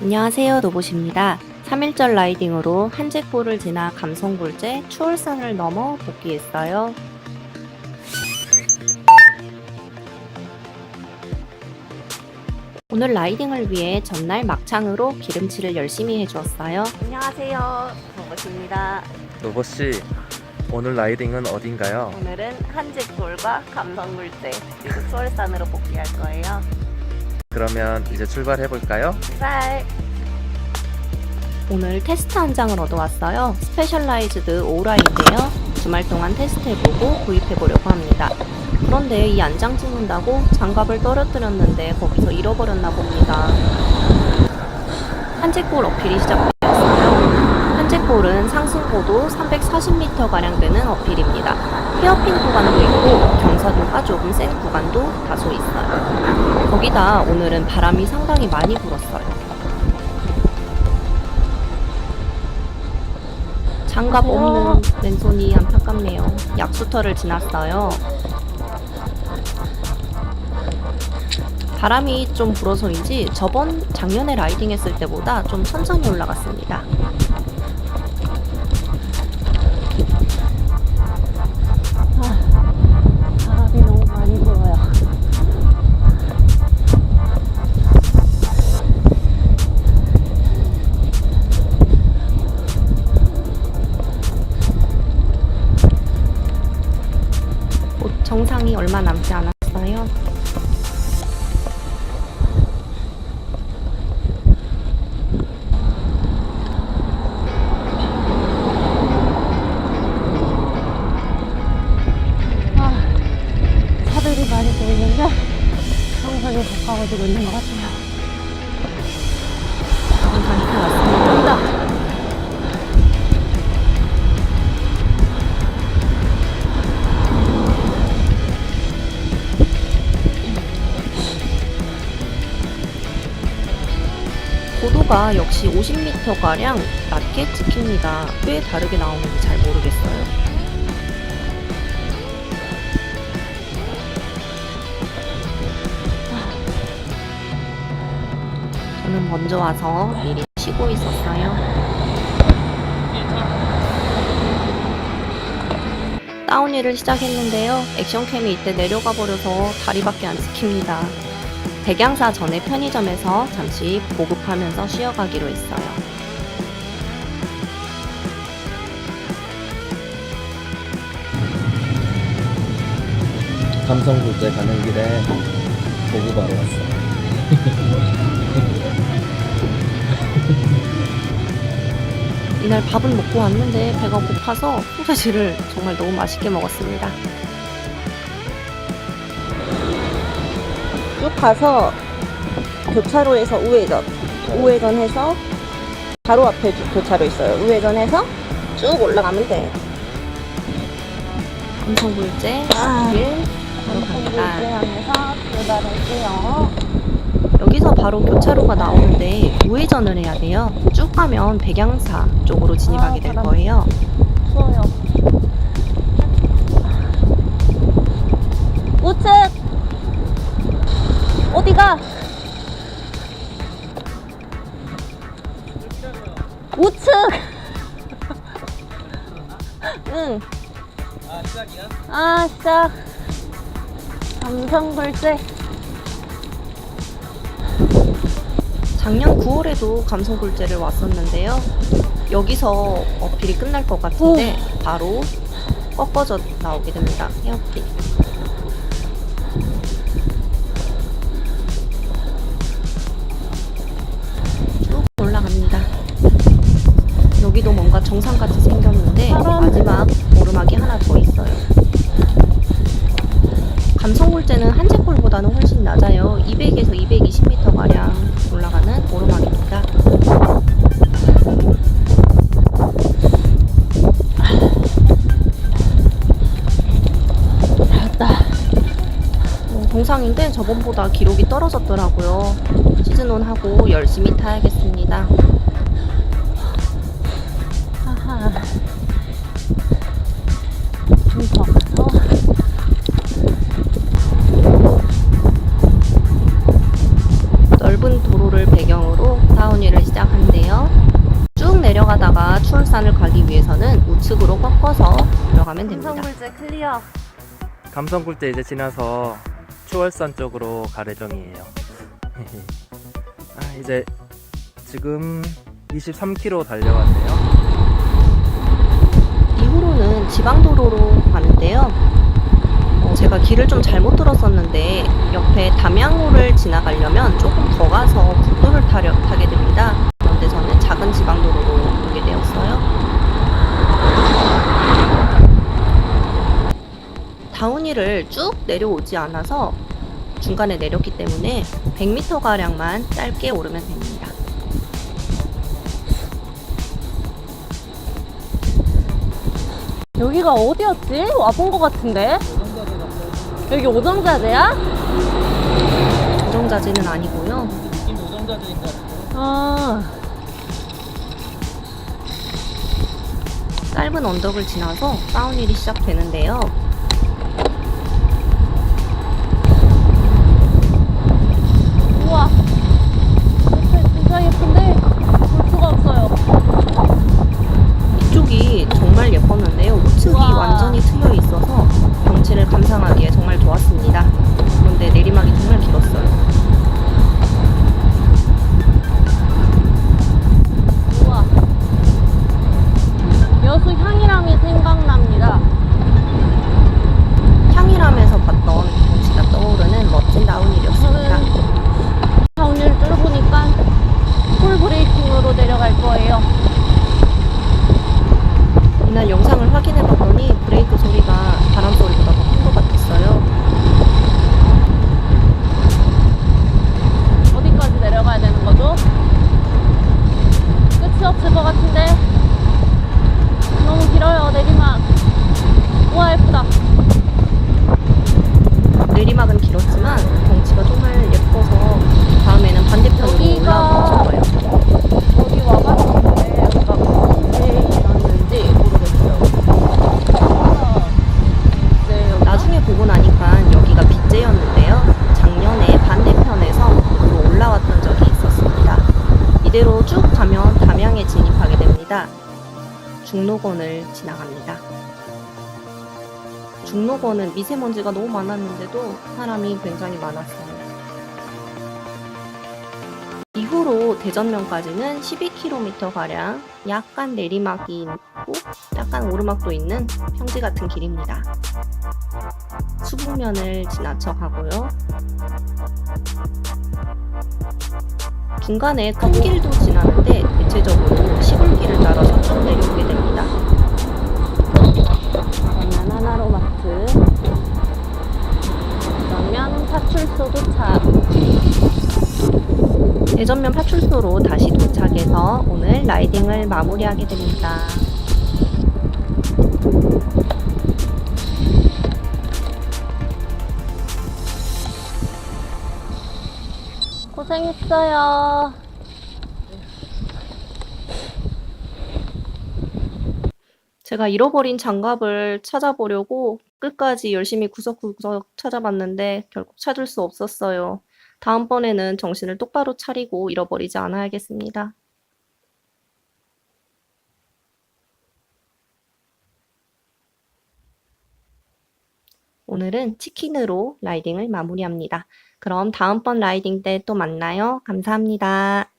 안녕하세요 노봇입니다. 3일절 라이딩으로 한제골을 지나 감성골제 추월산을 넘어 복귀했어요. 오늘 라이딩을 위해 전날 막창으로 기름칠을 열심히 해주었어요. 안녕하세요 노봇입니다. 로봇씨 오늘 라이딩은 어딘가요? 오늘은 한제골과 감성골제 그리고 추월산으로 복귀할 거예요. 그러면 이제 출발해 볼까요? 출발! 오늘 테스트 한 장을 얻어왔어요. 스페셜라이즈드 오라인데요. 주말 동안 테스트해보고 구입해보려고 합니다. 그런데 이 안장 찍는다고 장갑을 떨어뜨렸는데 거기서 잃어버렸나 봅니다. 한제골 어필이 시작되었어 요. 한제골은 상승고도 340m가량 되는 어필입니다. 헤어핀 구간도 있고 경사도가 조금 센 구간도 다소 있어요. 거기다 오늘은 바람이 상당히 많이 불었어요. 장갑 없는 왼손이 안타깝네요. 약수터를 지났어요. 바람이 좀 불어서인지 저번 작년에 라이딩 했을 때보다 좀 천천히 올라갔습니다. 정상이 다 왔습니다. 고도가 역시 50m가량 낮게 찍힙니다. 꽤 다르게 나오는지 잘 모르겠어요. 저는 먼저 와서 미리 쉬고 있었어요. 다운힐을 시작했는데요. 액션캠이 이때 내려가 버려서 다리밖에 안 찍힙니다. 백양사 전에 편의점에서 잠시 보급하면서 쉬어가기로 했어요. 감성국제 가는 길에 보고 바로 왔어요. 이날 밥은 먹고 왔는데 배가 고파서 소세지를 정말 너무 맛있게 먹었습니다. 쭉 가서 교차로에서 우회전, 우회전해서 바로 앞에 주- 교차로 있어요. 우회전해서 쭉 올라가면 돼. 감성굴제 아. 길 바로 갑니다. 향해서 출발할게요. 여기서 바로 교차로가 나오는데 우회전을 해야 돼요. 쭉 가면 백양사 쪽으로 진입하게 아, 될. 거예요. 추워요. 우측! 어디가? 우측! 응. 아, 시작이야? 아, 시작. 감성불제. 작년 9월에도 감성굴제를 왔었는데요. 여기서 어필이 끝날 것 같은데 바로 꺾어져 나오게 됩니다. 헤어핀. 어, 동상인데 저번보다 기록이 떨어졌더라고요. 시즌온 하고 열심히 타야겠습니다. 하하. 좀더 가서. 넓은 도로를 배경 방향으로 다운힐을 시작하는데요. 쭉 내려가다가 추월산을 가기 위해서는 우측으로 꺾어서 들어가면 됩니다. 성불제 클리어. 감성굴대 이제 지나서 추월산 쪽으로 갈 예정이에요. 아, 이제 지금 23km 달려왔네요. 이후로는 지방도로로 가는데요. 어, 제가 길을 좀 잘못 들었었는데 옆에 담양호를 지나가려면 조금 더 가서 국도를 타려, 타게 됩니다. 그런데 저는 작은 지방도로로 오게 되었어요. 다운힐을 쭉 내려오지 않아서 중간에 내렸기 때문에 100m가량만 짧게 오르면 됩니다. 여기가 어디였지? 와본 것 같은데? 여기 오정자재야? 조정자재는 아니고요. 아, 짧은 언덕을 지나서 다운힐이 시작되는데요. 중록원을 지나갑니다. 중록원은 미세먼지가 너무 많았는데도 사람이 굉장히 많았어요. 이후로 대전면까지는 12km가량 약간 내리막이 있고 약간 오르막도 있는 평지 같은 길입니다. 수북면을 지나쳐 가고요. 중간에 꺾길도 지나는데 대체적으로 시골길을 따라서 쭉 내려오게 됩니다. 그러면 하나로마트 그러면 파출소 도착 대전면 파출소로 다시 도착해서 오늘 라이딩을 마무리하게 됩니다. 고생했어요 제가 잃어버린 장갑을 찾아보려고 끝까지 열심히 구석구석 찾아봤는데 결국 찾을 수 없었어요. 다음번에는 정신을 똑바로 차리고 잃어버리지 않아야겠습니다. 오늘은 치킨으로 라이딩을 마무리합니다. 그럼 다음번 라이딩 때 또 만나요. 감사합니다.